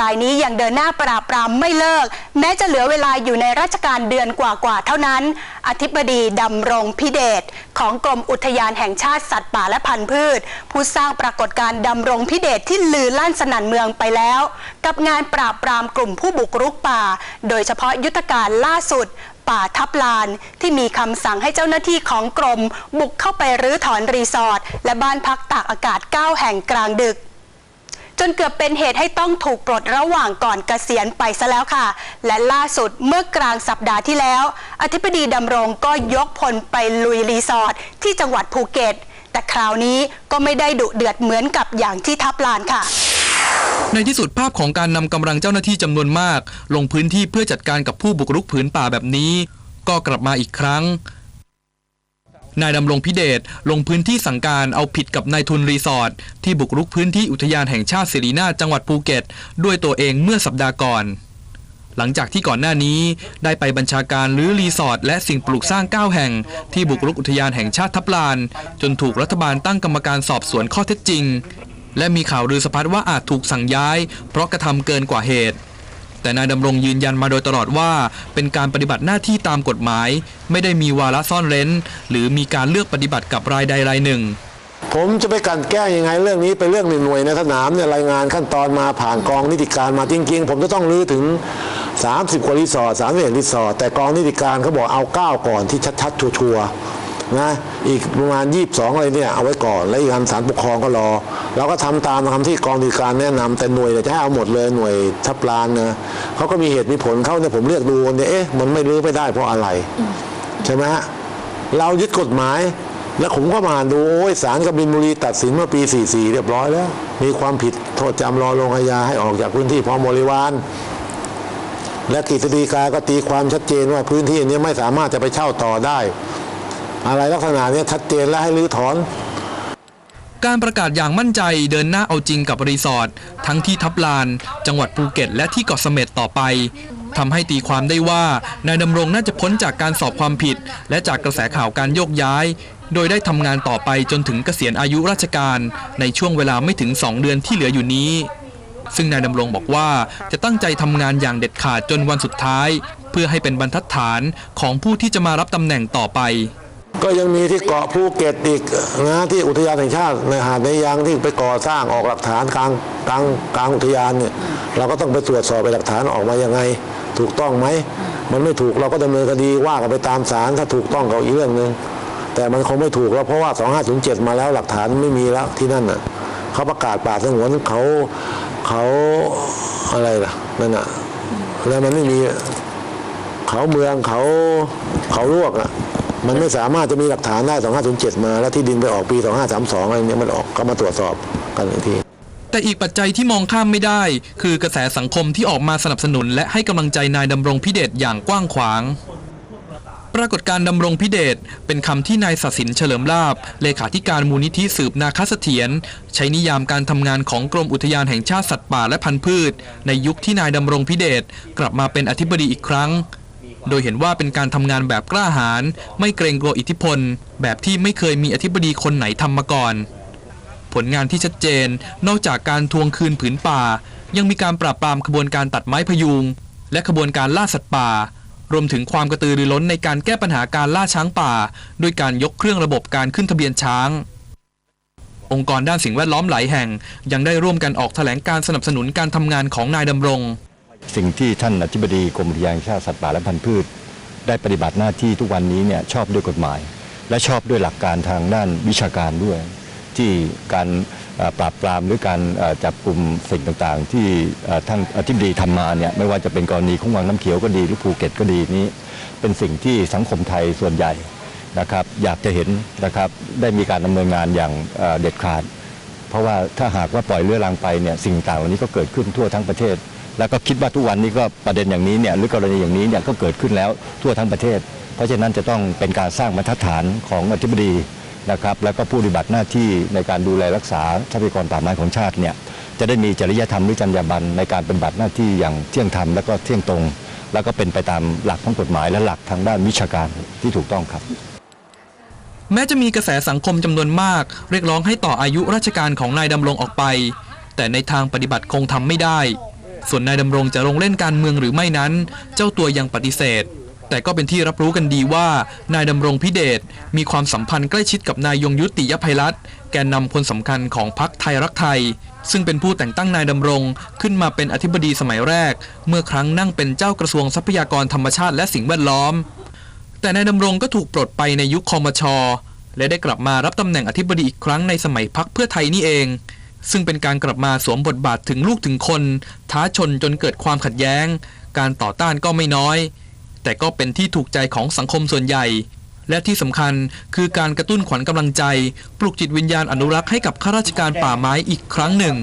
รายนี้ยังเดินหน้าปราบปรามไม่เลิก แม้จะเหลือเวลาอยู่ในราชการเดือนกว่าๆเท่านั้น อธิบดีดำรงพิเดชของกรมอุทยานแห่งชาติสัตว์ป่าและพันธุ์พืช ผู้สร้างปรากฏการดำรงพิเดชที่ลือลั่นสนั่นเมืองไปแล้ว กับงานปราบปรามกลุ่มผู้บุกรุกป่า โดยเฉพาะยุทธการล่าสุดป่าทับลานที่มีคำสั่งให้เจ้าหน้าที่ของกรม บุกเข้าไปรื้อถอนรีสอร์ทและบ้านพักตากอากาศ 9 แห่งกลางดึก จนเกือบเป็นเหตุให้ต้องถูกปลดระหว่างก่อนเกษียณไปซะแล้วค่ะ และล่าสุดเมื่อกลางสัปดาห์ที่แล้ว อธิบดีดำรงก็ยกพลไปลุยรีสอร์ทที่จังหวัดภูเก็ต แต่คราวนี้ก็ไม่ได้ดุเดือดเหมือนกับอย่างที่ทับลานค่ะในที่สุดภาพของการนำกำลังเจ้าหน้าที่จำนวนมาก ลงพื้นที่เพื่อจัดการกับผู้บุกรุกผืนป่าแบบนี้ ก็กลับมาอีกครั้ง นายดำรงพิเดชลงพื้นที่สั่งการเอาผิดกับนายทุนรีสอร์ทที่บุกรุกพื้นที่อุทยานแห่งชาติสิรินาจังหวัดภูเก็ต ด้วยตัวเองเมื่อสัปดาห์ก่อน หลังจากที่ก่อนหน้านี้ได้ไปบัญชาการรื้อรีสอร์ทและสิ่งปลูกสร้าง 9 แห่ง ที่บุกรุกอุทยานแห่งชาติทับลาน จนถูกรัฐบาลตั้งกรรมการสอบสวนข้อเท็จจริง และมีข่าวลือสะพัดว่าอาจถูกสั่งย้าย เพราะกระทำเกินกว่าเหตุ แต่นายดำรงยืนยันมาโดยตลอดว่า เป็นการปฏิบัติหน้าที่ตามกฎหมาย ไม่ได้มีวาระซ่อนเร้น หรือมีการเลือกปฏิบัติกับรายใดรายหนึ่ง ผมจะไปกันแก้ยังไงเรื่องนี้เป็นเรื่องหน่วยในสนามเนี่ยรายงานขั้นตอนมาผ่านกองนิติการมาจริงๆ ผมจะต้องรื้อถึง 30กว่ารีสอร์ทสามสิบเอ็ดรีสอร์ทแต่กองนิติการเขาบอกเอา9ก่อนที่ชัดๆชัวร์ๆนะอีกประมาณ 22 อะไรเนี่ยเอาไว้ก่อน แล้วอีกอันสารปกครองก็รอ เราก็ทำตามคำที่กองนิติการแนะนำแต่หน่วยเนี่ยจะให้เอาหมดเลยหน่วยทับลานนะเขาก็มีเหตุมีผลเขาเนี่ยผมเรียกดูเนี่ยเอ๊ะมันไม่รื้อไม่ได้เพราะอะไรใช่ไหมฮะเรายึดกฎหมาย แล้วผมก็มาอ่านดูโอ้ยศาลกบินบุรีตัดสินเมื่อปี 44 เรียบร้อยแล้ว มีความผิดโทษจำรอลงอาญาให้ออกจากพื้นที่พร้อมบริวารและกฤษฎีกาก็ตีความชัดเจนว่าพื้นที่นี้ไม่สามารถจะไปเช่าต่อได้ อะไรลักษณะเนี้ยชัดเจนและให้รื้อถอน การประกาศอย่างมั่นใจเดินหน้าเอาจริงกับรีสอร์ททั้งที่ทับลาน จังหวัดภูเก็ต และที่เกาะเสม็ดต่อไปทำให้ตีความได้ว่านายดำรงน่าจะพ้นจากการสอบความผิด และจากกระแสข่าวการโยกย้าย โดยได้ทำงานต่อไปจนถึงเกษียณอายุราชการ ในช่วงเวลาไม่ถึง 2 เดือนที่เหลืออยู่นี้ ซึ่งนายดำรงบอกว่าจะตั้งใจทำงานอย่างเด็ดขาดจนวันสุดท้าย เพื่อให้เป็นบรรทัดฐานของผู้ที่จะมารับตำแหน่งต่อไป ก็ยังมีที่เกาะภูเก็ตอีกนะที่อุทยานแห่งชาติในหาดในยางที่ไปก่อสร้างออกหลักฐานกลางกลางกลางอุทยานเนี่ยเราก็ต้องไปตรวจสอบไปหลักฐานออกมายังไง ถูกต้องไหม มันไม่ถูกเราก็ดำเนินคดีว่ากันไปตามศาลถ้าถูกต้องก็อีกเรื่องหนึ่งแต่มันคงไม่ถูกแล้วเพราะว่า 2507 มาแล้วหลักฐานไม่มีแล้วที่นั่นน่ะเขาประกาศป่าสงวนเขาเขาอะไรล่ะนั่นน่ะแล้วมันไม่มีเขาเมืองเขาเขาลวกอะ มันไม่สามารถจะมีหลักฐานได้ 2507 มา แล้วที่ดินไปออกปี 2532 อะไรเนี้ยมันออกก็มาตรวจสอบกันอีกทีแต่อีกปัจจัยที่มองข้ามไม่ได้ คือกระแสสังคมที่ออกมาสนับสนุน และให้กำลังใจนายดำรงพิเดชอย่างกว้างขวาง ปรากฏการดำรงพิเดชเป็นคำที่นายศศินเฉลิมลาบเลขาธิการมูลนิธิสืบนาคเสถียรใช้นิยามการทำงานของกรมอุทยานแห่งชาติสัตว์ป่าและพันธุ์พืช ในยุคที่นายดำรงพิเดชกลับมาเป็นอธิบดีอีกครั้ง โดยเห็นว่าเป็นการทำงานแบบกล้าหาญไม่เกรงกลัวอิทธิพล แบบที่ไม่เคยมีอธิบดีคนไหนทำมาก่อน ผลงานที่ชัดเจนนอกจากการทวงคืนผืนป่า ยังมีการปราบปรามขบวนการตัดไม้พยุง และขบวนการล่าสัตว์ป่า รวมถึงความกระตือรือร้นในการแก้ปัญหาการล่าช้างป่า ด้วยการยกเครื่องระบบการขึ้นทะเบียนช้างองค์กรด้านสิ่งแวดล้อมหลายแห่ง ยังได้ร่วมกันออกแถลงการสนับสนุนการทำงานของนายดำรง สิ่งที่ท่านอธิบดีกรมอุทยานแห่งชาติสัตว์ป่าและพันธุ์พืช ได้ปฏิบัติหน้าที่ทุกวันนี้เนี่ยชอบด้วยกฎหมาย และชอบด้วยหลักการทางด้านวิชาการด้วย ที่การปราบปรามหรือการจับกลุ่มสิ่งต่างๆ ที่ท่านอธิบดีทำมาเนี่ยไม่ว่าจะเป็นกรณีของวังน้ำเขียวก็ดีหรือภูเก็ตก็ดีนี้ เป็นสิ่งที่สังคมไทยส่วนใหญ่นะครับอยากจะเห็นนะครับได้มีการดำเนินงานอย่างเอ่อเด็ดขาด เพราะว่าถ้าหากว่าปล่อยเรือรังไปเนี่ยสิ่งต่างเหล่านี้ก็เกิดขึ้นทั่วทั้งประเทศ แล้วก็คิดว่าทุกวันนี้ก็ประเด็นอย่างนี้เนี่ยหรือกรณีอย่างนี้เนี่ยก็เกิดขึ้นแล้วทั่วทั้งประเทศ เพราะฉะนั้นจะต้องเป็นการสร้างบรรทัดฐานของอธิบดีนะครับแล้วก็ผู้ปฏิบัติหน้าที่ในการดูแลรักษาทรัพยากรป่าไม้ของชาติเนี่ยจะได้มีจริยธรรมหรือจรรยาบรรณในการปฏิบัติหน้าที่อย่างเที่ยงธรรมแล้วก็เที่ยงตรง แล้วก็เป็นไปตามหลักของกฎหมายและหลักทางด้านวิชาการที่ถูกต้องครับ แม้จะมีกระแสสังคมจำนวนมาก เรียกร้องให้ต่ออายุราชการของนายดำรงออกไป แต่ในทางปฏิบัติคงทำไม่ได้ ส่วนนายดำรงจะลงเล่นการเมืองหรือไม่นั้น เจ้าตัวยังปฏิเสธ แต่ก็เป็นที่รับรู้กันดีว่า นายดำรงพิเดชมีความสัมพันธ์ใกล้ชิดกับนายยงยุติยภัยรัตน์แกนนำคนสำคัญของพรรคไทยรักไทย ซึ่งเป็นผู้แต่งตั้งนายดำรงขึ้นมาเป็นอธิบดีสมัยแรก เมื่อครั้งนั่งเป็นเจ้ากระทรวงทรัพยากรธรรมชาติและสิ่งแวดล้อม แต่นายดำรงก็ถูกปลดไปในยุคคอมชและได้กลับมารับตำแหน่งอธิบดีอีกครั้งในสมัยพักเพื่อไทยนี่เอง ซึ่งเป็นการกลับมาสวมบทบาทถึงลูกถึงคน ท้าชนจนเกิดความขัดแย้ง การต่อต้านก็ไม่น้อย แต่ก็เป็นที่ถูกใจของสังคมส่วนใหญ่ และที่สำคัญคือการกระตุ้นขวัญกำลังใจ ปลุกจิตวิญญาณอนุรักษ์ให้กับข้าราชการป่าไม้อีกครั้งหนึ่ง